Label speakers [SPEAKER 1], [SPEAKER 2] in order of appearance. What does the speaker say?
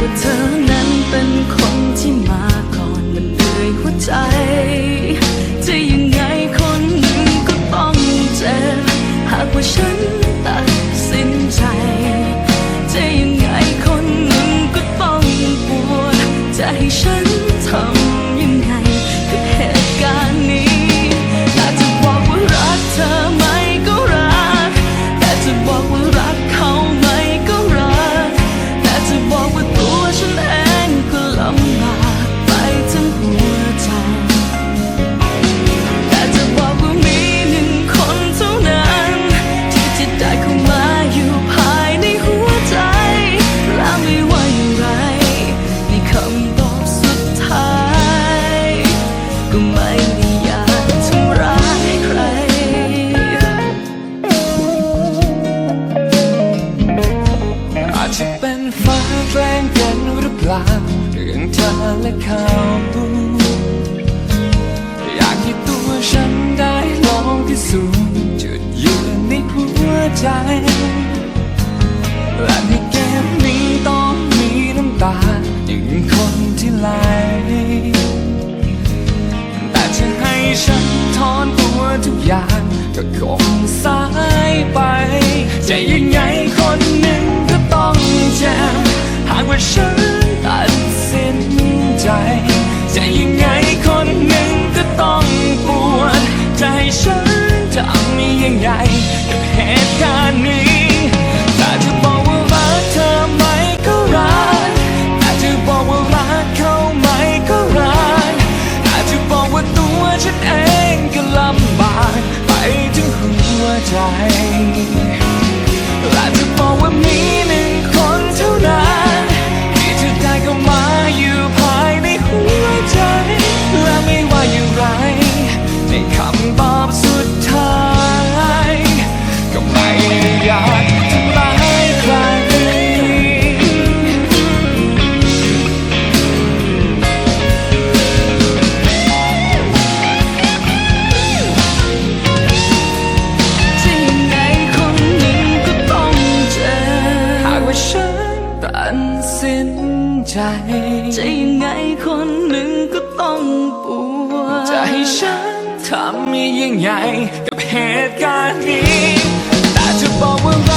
[SPEAKER 1] ว่าเธอนั้นเป็นคนที่มาก่อนมันเลยหัวใจ
[SPEAKER 2] ฟ้เรื่องเธอและข่าวบูอยากให้ตัวฉันได้ลองพิสูจน์จุดยืนในหัวใจ และในเกมนี้ต้องมีน้ำตาอย่างคนที่ไหลแต่จะให้ฉันทอนตัวทุกอย่างก็คงสายไปจะยังไงคนหนึ่งก็ต้องเจ็บหากว่าฉัน จะยังไงคนหนึ่งก็ต้องปวด ใจฉันจะมียังไงกับเหตุการณ์นี้แต่จะบอกว่ารักเธอไหมก็รักแต่จะบอกว่ารักเขาไหมก็รักอาจจะบอกว่าตัวฉันเองก็ลำบากไปถึงหัวใจ อยากทำร้ายใคร
[SPEAKER 1] จะยังไงคนหนึ่งก็ต้องเจ็บหากว
[SPEAKER 2] ่าฉันตัดสินใจจะ
[SPEAKER 1] ยังไงคนหนึ่งก็ต้องปวดจะให้ฉ
[SPEAKER 2] ันทำยังไงกับเหตุการณ์นี้ แต่